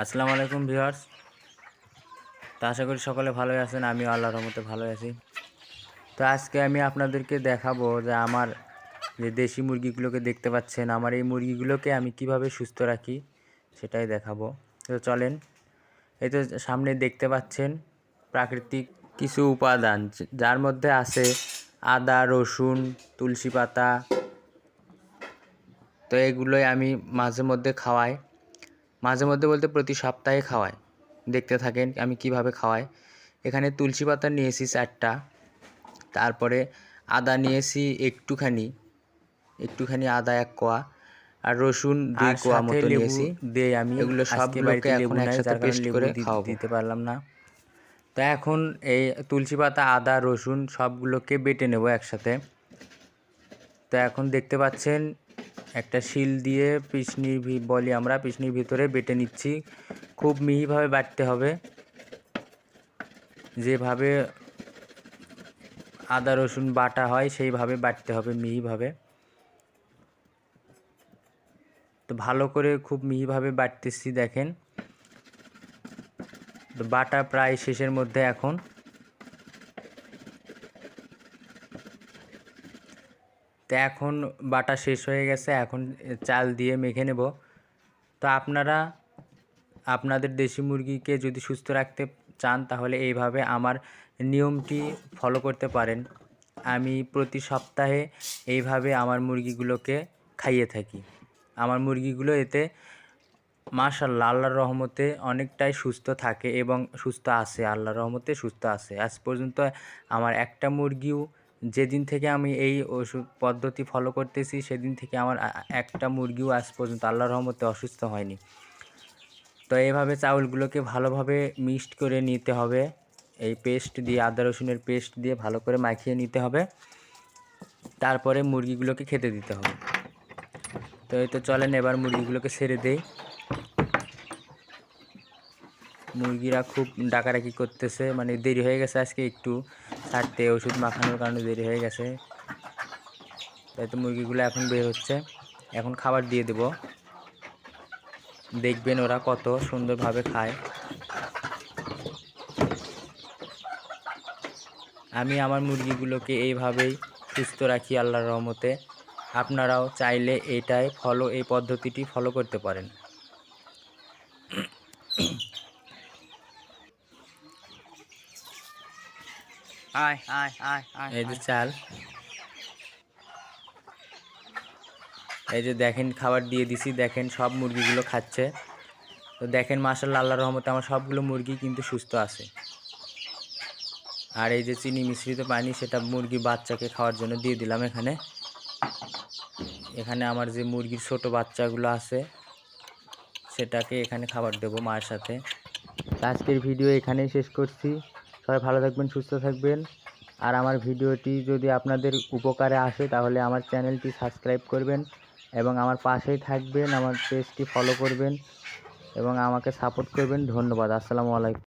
আসসালামু আলাইকুম ভিউয়ার্স। তো আশা করি সকলে ভালোই আছেন, আমিও আল্লাহর রহমতে ভালোই আছি। তো আজকে আমি আপনাদেরকে দেখাবো যে আমার যে দেশি মুরগিগুলোকে দেখতে পাচ্ছেন, আমার এই মুরগিগুলোকে আমি কীভাবে সুস্থ রাখি সেটাই দেখাবো। তো চলেন, এই তো সামনে দেখতে পাচ্ছেন প্রাকৃতিক কিছু উপাদান, যার মধ্যে আছে আদা, রসুন, তুলসী পাতা। তো এগুলোই আমি মাঝে মধ্যে খাওয়াই। মাঝে মধ্যে বলতে প্রতি সপ্তাহে খাওয়াই দেখতে থাকেন আমি কীভাবে খাওয়াই। এখানে তুলসী পাতা নিয়েছি চারটা। তারপরে আদা নিয়েছি একটুখানি। একটুখানি আদা এক কোয়া। আর রসুন দুই কোয়া মতো নিয়েছি। দেই আমি এগুলো সবগুলোকে এখন একসাথে পেস্ট করে খাওয়াবো। দিতে পারলাম না। তো এখন এই তুলসী পাতা আদা রসুন সবগুলোকে বেটে নেব একসাথে। তো এখন দেখতে পাচ্ছেন একটা শিল দিয়ে পিছনি বলি আমরা, পিছনির ভিতরে বেটে নিচ্ছি। খুব মিহিভাবে বাটতে হবে। যেভাবে আদা, রসুন বাটা হয়, সেইভাবে বাটতে হবে মিহিভাবে। তো ভালো করে খুব মিহিভাবে বাটতেছি, দেখেন। তো বাটা প্রায় শেষের মধ্যে এখন। তো এখন বাটা শেষ হয়ে গেছে, এখন চাল দিয়ে মেখে নেব। তো আপনারা, আপনাদের দেশি মুরগিকে যদি সুস্থ রাখতে চান, তাহলে এইভাবে আমার নিয়মটি ফলো করতে পারেন। আমি প্রতি সপ্তাহে এইভাবে আমার মুরগিগুলোকে খাইয়ে থাকি। আমার মুরগিগুলো এতে মাশাল্লাহ আল্লাহর রহমতে অনেকটাই সুস্থ থাকে এবং সুস্থ আছে, আল্লাহর রহমতে সুস্থ আছে। আজ পর্যন্ত আমার একটা মুরগিও যেদিন থেকে আমি এই ওষুধ পদ্ধতি ফলো করতেছি, সেদিন থেকে আমার একটা মুরগিও আজ পর্যন্ত আল্লাহর রহমতে অসুস্থ হয়নি। তো এইভাবে চাউলগুলোকে ভালোভাবে মিক্সড করে নিতে হবে। এই পেস্ট দিয়ে, আদা রসুনের পেস্ট দিয়ে ভালো করে মাখিয়ে নিতে হবে। তারপরে মুরগিগুলোকে খেতে দিতে হবে। তো এই তো চলেন, এবার মুরগিগুলোকে ছেড়ে দেই। মুরগিরা খুব ডাকাডাকি করতেছে মানে দেরি হয়ে গেছে আজকে একটু। ছাড়তে, ওষুধ মাখানোর কারণে দেরি হয়ে গেছে। তাই তো মুরগিগুলো এখন বের হচ্ছে। এখন খাবার দিয়ে দেব। দেখবেন ওরা কত সুন্দরভাবে খায়। আমি আমার মুরগিগুলোকে এইভাবেই সুস্থ রাখি আল্লাহর রহমতে। আপনারাও চাইলে এটাই ফলো, এই পদ্ধতিটি ফলো করতে পারেন। আয় আয় আয় আয় এই যে চাল। এই যে দেখেন খাবার দিয়ে দিছি। দেখেন সব মুরগিগুলো খাচ্ছে। তো দেখেন মাসাল্লাহ আল্লাহ রহমতে আমার সবগুলো মুরগি কিন্তু সুস্থ আছে। আর এই যে চিনি মিশ্রিত পানি সেটা মুরগি বাচ্চাকে খাওয়ার জন্য দিয়ে দিলাম এখানে। এখানে আমার যে মুরগির ছোট বাচ্চাগুলো আছে সেটাকে এখানে খাবার দেবো মায়ের সাথে। আজকের ভিডিও এখানেই শেষ করছি। সবাই ভালো থাকবেন, সুস্থ থাকবেন। আর আমার ভিডিওটি যদি আপনাদের উপকারে আসে, তাহলে আমার চ্যানেলটি সাবস্ক্রাইব করবেন এবং আমার পাশেই থাকবেন, আমার পেজটি ফলো করবেন এবং আমাকে সাপোর্ট করবেন। ধন্যবাদ, আসসালামু আলাইকুম।